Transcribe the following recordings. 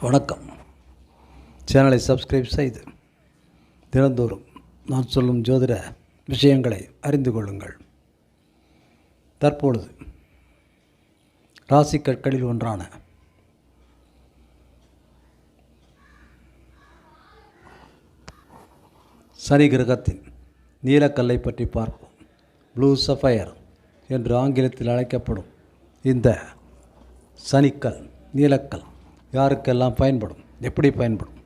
வணக்கம். சேனலை சப்ஸ்கிரைப் செய்து தினந்தோறும் நான் சொல்லும் ஜோதிட விஷயங்களை அறிந்து கொள்ளுங்கள். தற்பொழுது ராசி கற்களில் ஒன்றான சனி கிரகத்தின் நீலக்கல்லை பற்றி பார்ப்போம். ப்ளூ சஃபயர் என்று ஆங்கிலத்தில் அழைக்கப்படும் இந்த சனிக்கல். நீலக்கல் யாருக்கெல்லாம் பயன்படும் எப்படி பயன்படும்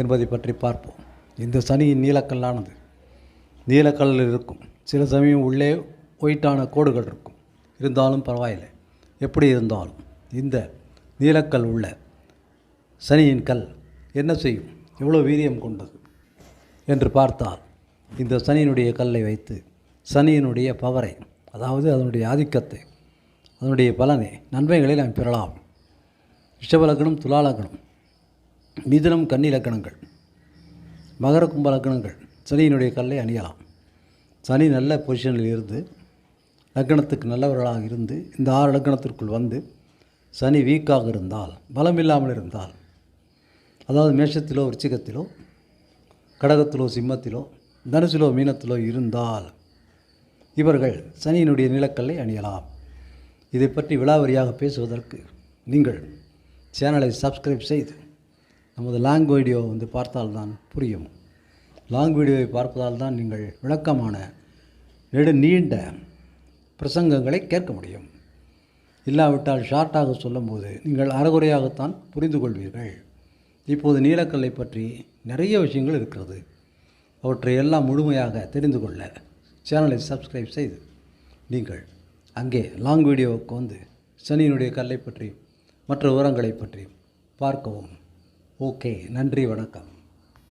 என்பதை பற்றி பார்ப்போம். இந்த சனியின் நீலக்கல்லானது. நீலக்கல்லில் இருக்கும். சில சமயம் உள்ளே ஒயிட்டான கோடுகள் இருக்கும். இருந்தாலும் பரவாயில்லை. எப்படி இருந்தாலும் இந்த நீலக்கல் உள்ள சனியின் கல் என்ன செய்யும்? எவ்வளோ வீரியம் கொண்டது என்று பார்த்தால் இந்த சனியினுடைய கல்லை வைத்து சனியினுடைய பவரை அதாவது அதனுடைய ஆதிக்கத்தை அதனுடைய பலனை நன்மைகளை நாம் பெறலாம். ரிஷபலக்கணம் துலாலக்கணம் மிதுனம் கன்னி லக்கணங்கள் மகர கும்ப லக்கணங்கள் சனியினுடைய கல்லை அணியலாம். சனி நல்ல பொசிஷனில் இருந்து லக்கணத்துக்கு நல்லவர்களாக இருந்து இந்த ஆறு லக்கணத்திற்குள் வந்து சனி வீக்காக இருந்தால் பலம் இல்லாமல் இருந்தால் அதாவது மேஷத்திலோ விருச்சிகத்திலோ கடகத்திலோ சிம்மத்திலோ தனுசிலோ மீனத்திலோ இருந்தால் இவர்கள் சனியினுடைய நிலக்கல்லை அணியலாம். இதை பற்றி விழாவரியாக பேசுவதற்கு நீங்கள் சேனலை சப்ஸ்கிரைப் செய்து நமது லாங் வீடியோ வந்து பார்த்தால்தான் புரியும். லாங் வீடியோவை பார்ப்பதால் தான் நீங்கள் விளக்கமான நெடு நீண்ட பிரசங்கங்களை கேட்க முடியும். இல்லாவிட்டால் ஷார்ட்டாக சொல்லும்போது நீங்கள் அறகுறையாகத்தான் புரிந்து கொள்வீர்கள். இப்போது நீலக்கல்லை பற்றி நிறைய விஷயங்கள் இருக்கிறது. அவற்றை எல்லாம் முழுமையாக தெரிந்து கொள்ள சேனலை சப்ஸ்கிரைப் செய்து நீங்கள் அங்கே லாங் வீடியோவுக்கு வந்து சனியினுடைய கல்லை பற்றி மற்ற விவரங்களை பற்றி பார்க்கவும். ஓகே நன்றி வணக்கம்.